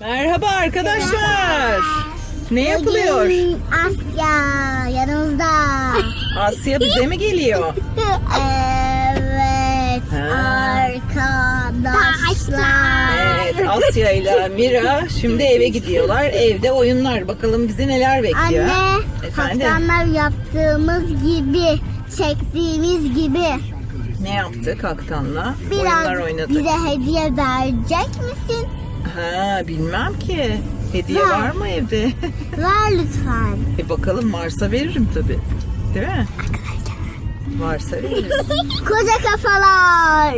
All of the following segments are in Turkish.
Merhaba arkadaşlar. Ne yapılıyor? Bugün Asya yanımızda. Asya bize mi geliyor? evet arkadaşlar. Evet Asya ile Mira şimdi eve gidiyorlar. Evde oyunlar. Bakalım bizi neler bekliyor. Anne Efendim? kaptanlar yaptığımız gibi çektiğimiz gibi Ne yaptık Aktan'la? biraz Oyunlar oynadık. bize hediye verecek misin? Ha bilmem ki. Hediye Ver. var mı evde? Ver lütfen. e bakalım varsa veririm tabii. Değil mi? Varsa veririm. Koca kafalar.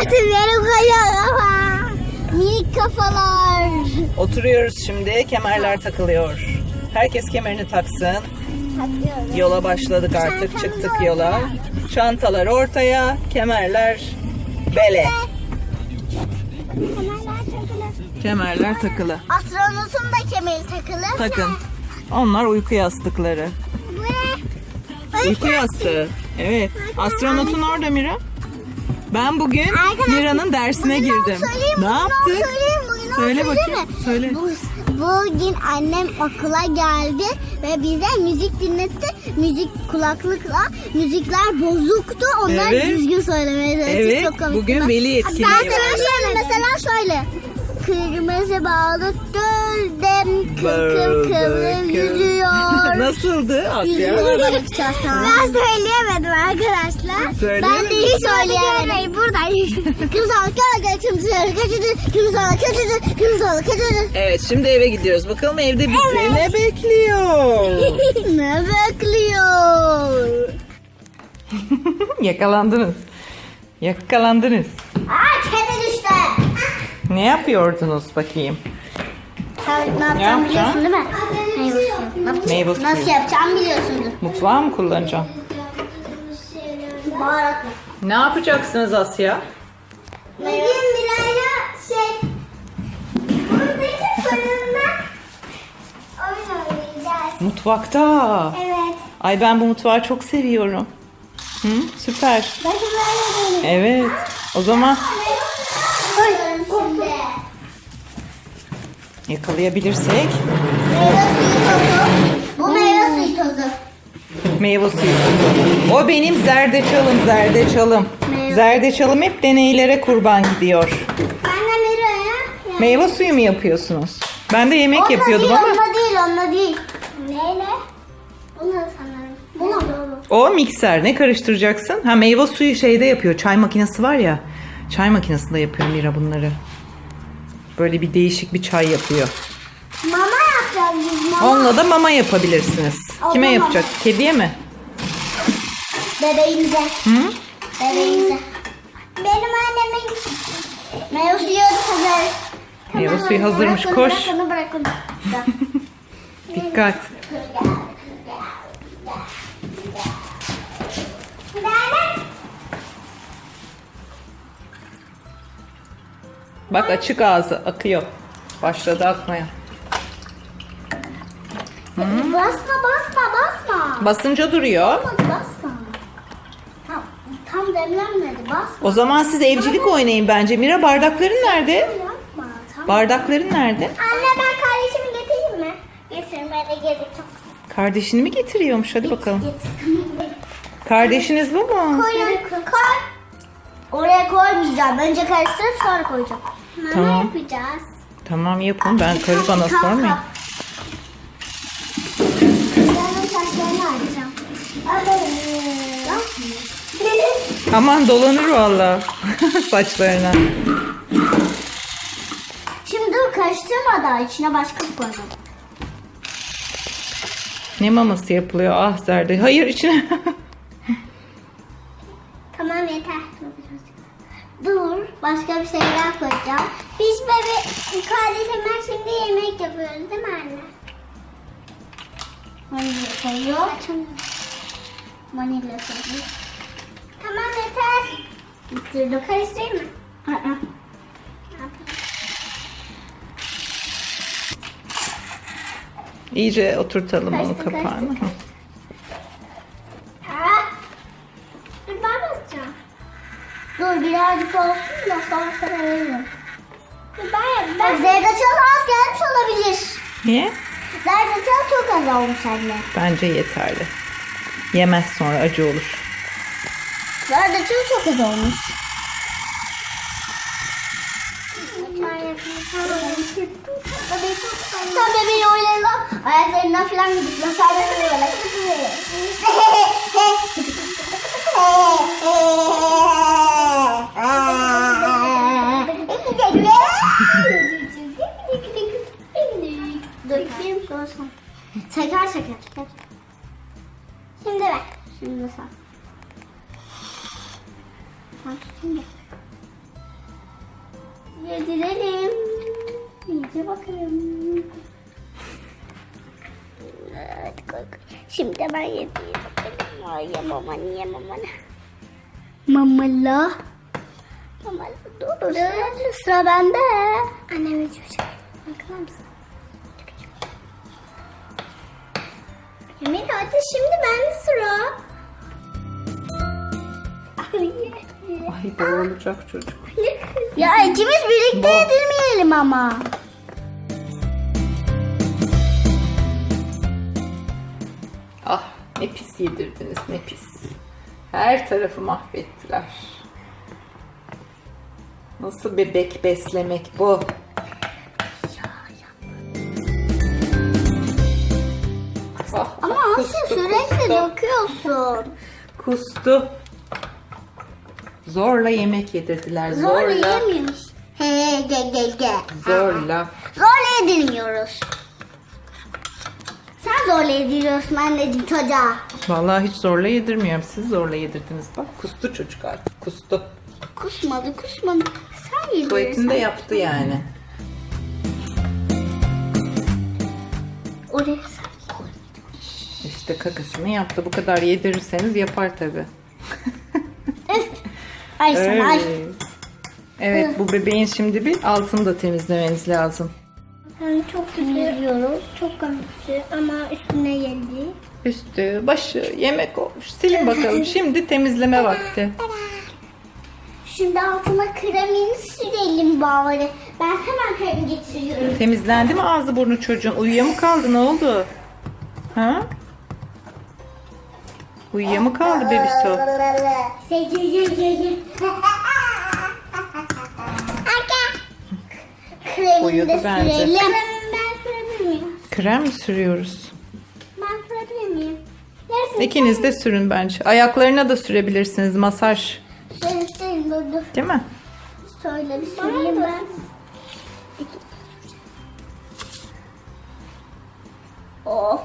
Atı benim koca kafa. Minik kafalar. Oturuyoruz şimdi. Kemerler takılıyor. Herkes kemerini taksın. Takıyorum. Yola başladık artık. Çıktık yola. Çantalar ortaya, kemerler bele. Takılı. Kemerler takılı. Astronotun da kemeri takılı. Takın. Onlar uyku yastıkları. Bu ne? Uyku yastığı. Evet. Astronotun orada Mira. Ben bugün Arkadaşlar, Mira'nın dersine girdim. söyleyeyim, Ne söyleyeyim, bugün Söyle bakayım. mi? Söyle. Bu, bugün annem okula geldi ve bize müzik dinletti. Müzik kulaklıkla müzikler bozuktu. Onlar Evet. düzgün söylemeye çalıştı. Evet, Çok komik. bugün veli etkinliği Ben sana şöyle mesela şöyle. Kırmızı balık gölde kıkır kıvrım yüzüyor. Nasıldı Asya? Yüzüyor Ben söyleyemedim arkadaşlar. Söyleyemedin Ben de hiç söyleyemedim. Buradayım. Kırmızı balık gölde kırmızı balık kötüdür. Kırmızı balık kötüdür. Kırmızı balık kötüdür. Evet şimdi eve gidiyoruz. Bakalım evde bizi ne bekliyor? ne bekliyor? Yakalandınız. Yakalandınız. Ne yapıyordunuz bakayım? Sen ne yapacağım biliyorsun değil mi? Meyve suyu. Meyve suyu. Nasıl yapacağım biliyorsundur. Mutfağı mı kullanacağım? Baharatlı. Ne yapacaksınız Asya? Bugün Miray'la şey buradaki fırında oyun oynayacağız. Mutfakta. Evet. Ay ben bu mutfağı çok seviyorum. Hı, süper. Bakın böyle böyle. Evet. O zaman Oy. Yakalayabilirsek Meyve suyu tozu. Bu meyve suyu tozu. meyve suyu. O benim zerdeçalım, zerdeçalım. Meyve- Zerdeçalım hep deneylere kurban gidiyor. Ben de Miray'a. Meyve suyu mu yapıyorsunuz? Ben de yemek Onunla yapıyordum değil, ama Onunla değil, onunla değil. Neyle? Bununla sanırım. Buna o mikser ne karıştıracaksın? Ha meyve suyu şeyde yapıyor. Çay makinesi var ya. Çay makinesinde yapıyor Mira bunları. Böyle bir değişik bir çay yapıyor. Mama yapacağız biz mama. Onunla da mama yapabilirsiniz. O Kime mama. yapacak? Kediye mi? Bebeğimize. Hı? Bebeğimize. Benim annemin meyve suyu hazır. Meyve suyu hazırmış, koş. Bırakın, bırakın. Dikkat. Bak açık ağzı akıyor. Başladı akmaya. Basma basma basma. Basınca duruyor. Olmadı basma. Tam, tam demlenmedi basma. O zaman siz evcilik oynayın bence. Mira bardakların nerede? Yapma. Tam. Bardakların nerede? Anne ben kardeşimi getireyim mi? Getirmene gerek yok. Kardeşini mi getiriyormuş? Hadi bakalım. Kardeşiniz bu mu? Koy, koy. Oraya koymayacağım. Önce karıştırıp sonra koyacağım. Mama Tamam. yapacağız. Tamam yapın. Ben karı bana sormayın. Aman dolanır valla saçlarına. Şimdi dur karıştırma daha içine başka bir koyalım. Ne maması yapılıyor? Ah Zerde. Hayır içine. başka bir şeyler koyacağım. Biz bebe kardeşimler şimdi yemek yapıyoruz değil mi anne? Vanilya koyuyor. Vanilya koyuyor. Tamam yeter. Bitirdim. Karıştırayım mı? Ne yapayım? İyice oturtalım Kaçtı, kapağını. kaçtı, birazcık olsun da sonra sana veririm. Ben, ben... Zerdeçal az gelmiş olabilir. Niye? Zerdeçal çok az olmuş anne. Bence yeterli. Yemez sonra acı olur. Zerdeçal çok az olmuş. Sen bebeği lan. Ayaklarından falan gidip nasarda böyle. Dökeyim sonra sen. Çeker. Şimdi bak. Şimdi sen. Sen tutun da. Yedirelim. İyice bakalım. Hadi koy koy. Şimdi ben yedireyim. Ay yemem anne yemem anne. Mamala. Mamala dur. Dur sıra bende. Annem içecek. Bakar mısın? Emir hadi şimdi bende sıra. Ay boğulacak çocuk. Ya ikimiz birlikte Bol. yedirmeyelim ama. Ah ne pis yedirdiniz ne pis. Her tarafı mahvettiler. Nasıl bebek beslemek bu? Sürekli kustu. Zorla yemek yedirdiler. Zorla Zorla. yemiyoruz. He gel gel gel. Zorla. Zorla yedirmiyoruz. Sen zorla yediriyorsun anneciğim çocuğa. Vallahi hiç zorla yedirmiyorum. Siz zorla yedirdiniz. Bak kustu çocuk artık. Kustu. Kusmadı kusmadı. Sen yedirirsin. Tuvaletini de yaptı yani. Oraya. İşte kakasını yaptı. Bu kadar yedirirseniz yapar tabi. Ay ay. Evet bu bebeğin şimdi bir altını da temizlemeniz lazım. Yani çok temizliyoruz. Çok hafifti ama üstüne geldi. Üstü, başı, yemek olmuş. Silin bakalım. Şimdi temizleme vakti. Şimdi altına kremini sürelim bari. Ben hemen kremi getiriyorum. Temizlendi mi ağzı burnu çocuğun? Uyuya mı kaldı? Ne oldu? Ha? Uyuya mı kaldı. Kremini Uyudu de bence. sürelim. Kremi ben sürebilir miyim? Krem mi sürüyoruz? Ben sürebilir miyim? İkiniz de sürün bence. Ayaklarına da sürebilirsiniz. Masaj. Dur dur. Değil mi? Söyle bir süreyim ben. Oh.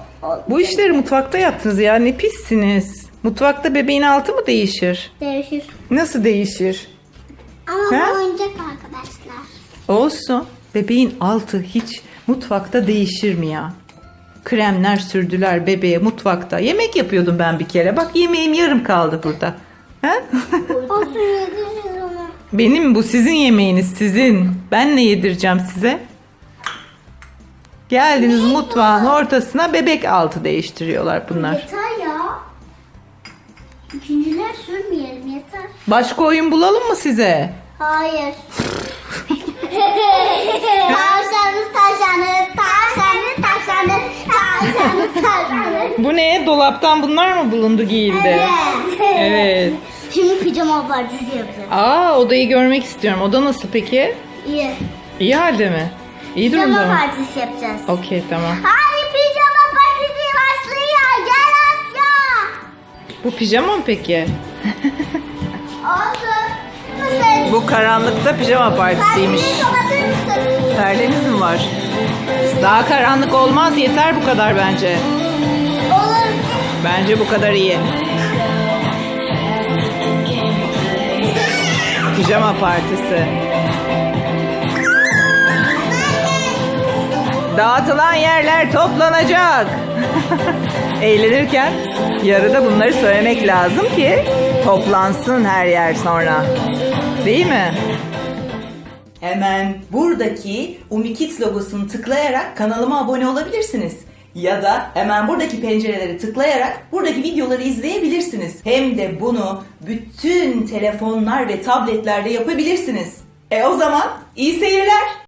Bu işleri mutfakta yaptınız ya. Ne pissiniz. Mutfakta bebeğin altı mı değişir? Değişir. Nasıl değişir? Ama bu oyuncak arkadaşlar. Olsun. Bebeğin altı hiç mutfakta değişir mi ya? Kremler sürdüler bebeğe mutfakta. Yemek yapıyordum ben bir kere. Bak yemeğim yarım kaldı burada. He? Olsun yediririz onu. Benim bu sizin yemeğiniz sizin. Ben ne yedireceğim size? Geldiniz mutfağın ortasına bebek altı değiştiriyorlar bunlar. Yeter ya. İkinciler sürmeyelim yeter. Başka oyun bulalım mı size? Hayır. tavşanız tavşanız tavşanız tavşanız tavşanız tavşanız. Bu ne? Dolaptan bunlar mı bulundu giyildi? Evet. Evet. Şimdi pijama partisi yapacağız. Aa odayı görmek istiyorum. Oda nasıl peki? İyi. İyi halde mi? İyi durumda Pijama mı? partisi yapacağız. Okey tamam. Hadi pijama partisi başlıyor. Gel Asya. Bu pijama mı peki? Olsun. Bu karanlıkta pijama partisiymiş. Perdeniz mi var? Daha karanlık olmaz yeter bu kadar bence. Olur. Bence bu kadar iyi. Pijama partisi. Dağıtılan yerler toplanacak. Eğlenirken yarıda bunları söylemek lazım ki toplansın her yer sonra. Değil mi? Hemen buradaki Umikids logosunu tıklayarak kanalıma abone olabilirsiniz. Ya da hemen buradaki pencereleri tıklayarak buradaki videoları izleyebilirsiniz. Hem de bunu bütün telefonlar ve tabletlerde yapabilirsiniz. E o zaman iyi seyirler.